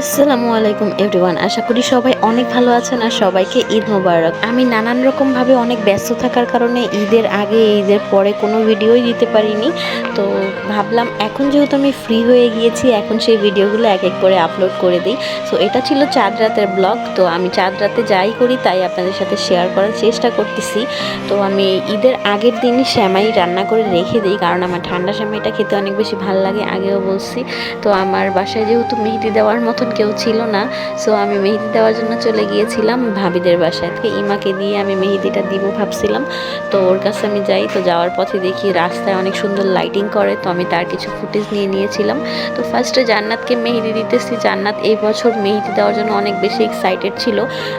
আসসালামু আলাইকুম এভরিওয়ান আশা করি সবাই অনেক ভালো আছেন আর সবাইকে ঈদ মোবারক। আমি নানান রকমভাবে অনেক ব্যস্ত থাকার কারণে ঈদের আগে, ঈদের পরে কোনো ভিডিওই দিতে পারিনি। তো ভাবলাম, এখন যেহেতু আমি ফ্রি হয়ে গিয়েছি, এখন সেই ভিডিওগুলো এক এক করে আপলোড করে দিই। সো এটা ছিল চাঁদ রাতের ব্লগ তো আমি চাঁদ রাতে যাই করি, তাই আপনাদের সাথে শেয়ার করার চেষ্টা করতেছি। তো আমি ঈদের আগের দিনই শ্যামাই রান্না করে রেখে দিই, কারণ আমার ঠান্ডা শ্যামাইটা খেতে অনেক বেশি ভালো লাগে, আগেও বলছি। তো আমার বাসায় যেহেতু মেহেদি দেওয়ার মতন কেউ ছিল না সো আমি মেহেদি দেওয়ার জন্য চলে গিয়েছিলাম ভাবিদের বাসায়। থেকে ইমাকে দিয়ে আমি মেহেদিটা দিব ভাবছিলাম, তো ওর কাছে আমি যাই, তো যাওয়ার পথে দেখি রাস্তায় অনেক সুন্দর লাইটিং করে, তো আমি তার কিছু ফুটেজ নিয়ে নিয়েছিলাম। তো ফার্স্টে জান্নাতকে মেহেদি দিতেছি, জান্নাত এই বছর মেহেদি দেওয়ার জন্য অনেক বেশি এক্সাইটেড ছিল,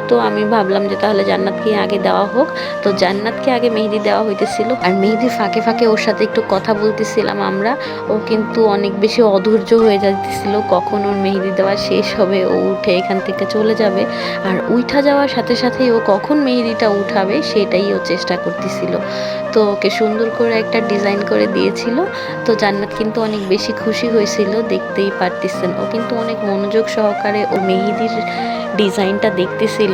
তো আমি ভাবলাম যে তাহলে জান্নাতকে আগে দেওয়া হোক। তো জান্নাতকে আগে মেহেদি দেওয়া হইতেছিল, আর মেহেদি ফাঁকে ফাঁকে ওর সাথে একটু কথা বলতেছিলাম আমরা, ও কিন্তু অনেক বেশি অধৈর্য হয়ে যাচ্ছিল কখন ওর মেহেদি দেওয়া শেষ হবে, ও উঠে এখান থেকে চলে যাবে। আর উঠা যাওয়ার সাথে সাথেই ও কখন মেহেদিটা উঠাবে সেটাই ও চেষ্টা করতেছিল। তো ওকে সুন্দর করে একটা ডিজাইন করে দিয়েছিল। তো জান্নাত কিন্তু অনেক বেশি খুশি হয়েছিল, দেখতেই পারতেছেন। ও কিন্তু অনেক মনোযোগ সহকারে ও মেহেদির ডিজাইনটা দেখতেছিল।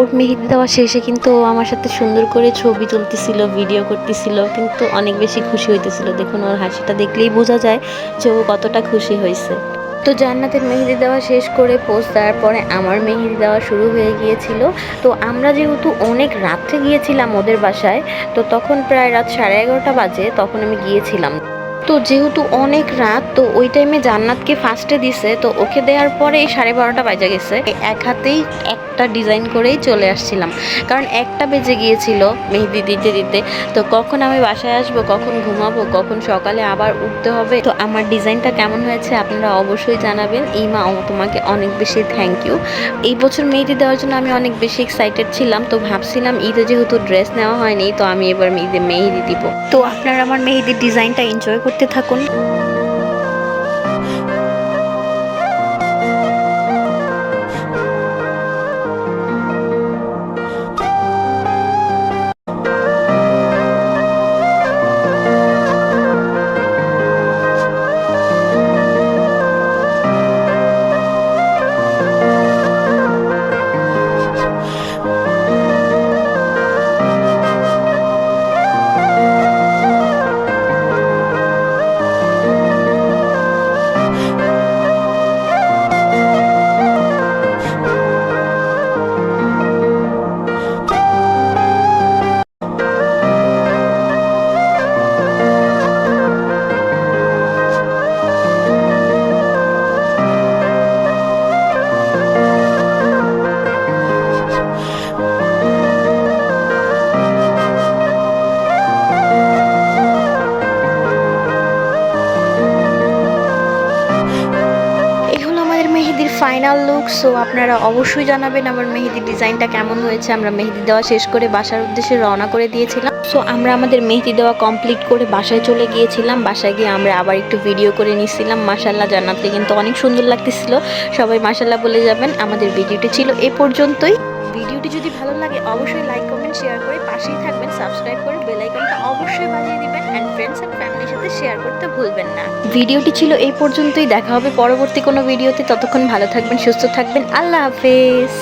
ওর মেহেদি দেওয়া শেষে কিন্তু আমার সাথে সুন্দর করে ছবি তুলতেছিল ভিডিও করতেছিল, কিন্তু অনেক বেশি খুশি হইতেছিল। দেখুন, ওর হাসিটা দেখলেই বোঝা যায় যে ও কতটা খুশি হয়েছে তো জান্নাতের মেহেদি দেওয়া শেষ করে পোস্ট দেওয়ার পরে আমার মেহেদি দেওয়া শুরু হয়ে গিয়েছিল। তো আমরা যেহেতু অনেক রাত্রে গিয়েছিলাম ওদের বাসায়, তো তখন প্রায় রাত সাড়ে এগারোটা বাজে, তখন আমি গিয়েছিলাম। তো যেহেতু অনেক রাত, তো ওই টাইমে জান্নাতকে ফার্স্টে দিছে, তো ওকে দেওয়ার পরে এই সাড়ে বারোটা বাজে গেছে। এক হাতেই একটা ডিজাইন করেই চলে আসছিলাম। কারণ একটা বেজে গিয়েছিল মেহেদি দিতে দিতে। তো কখন আমি বাসায় আসব, কখন ঘুমাবো, কখন সকালে আবার উঠতে হবে? তো আমার ডিজাইনটা কেমন হয়েছে আপনারা অবশ্যই জানাবেন। এই মা তোমাকে অনেক বেশি থ্যাংক ইউ এই বছর মেহেদি দেওয়ার জন্য আমি অনেক বেশি এক্সাইটেড ছিলাম, তো ভাবছিলাম ঈদে যেহেতু ড্রেস নেওয়া হয়নি, তো আমি এবার ঈদে মেহেদি দিব। তো আপনারা আমার মেহেদির ডিজাইনটা এনজয় করতে থাকুন। ফাইনাল লুক সো আপনারা অবশ্যই জানাবেন আমার মেহেদি ডিজাইনটা কেমন হয়েছে। আমরা মেহেদি দেওয়া শেষ করে বাসার উদ্দেশ্যে রওনা করে দিয়েছিলাম। সো আমরা আমাদের মেহেদি দেওয়া কমপ্লিট করে বাসায় চলে গিয়েছিলাম। বাসায় গিয়ে আমরা আবার একটু ভিডিও করে নিছিলাম। মাসাল্লাহ জানাতে কিন্তু অনেক সুন্দর লাগতেছিল। সবাই মাসাল্লাহ বলে যাবেন, আমাদের ভিডিওটি ছিল এ পর্যন্তই। ভিডিওটি যদি ভালো লাগে, অবশ্যই লাইক কমেন্ট শেয়ার করে পাশেই থাকবেন। সাবস্ক্রাইব করে বেল আইকনটা অবশ্যই বাজিয়ে দিবেন। অ্যান্ড ফ্রেন্ডস অ্যান্ড ফ্যামিলির সাথে শেয়ার করতে ভুলবেন না। ভিডিওটি ছিল এই পর্যন্তই। দেখা হবে পরবর্তী কোনো ভিডিওতে। ততক্ষণ ভালো থাকবেন, সুস্থ থাকবেন। আল্লাহ হাফেজ।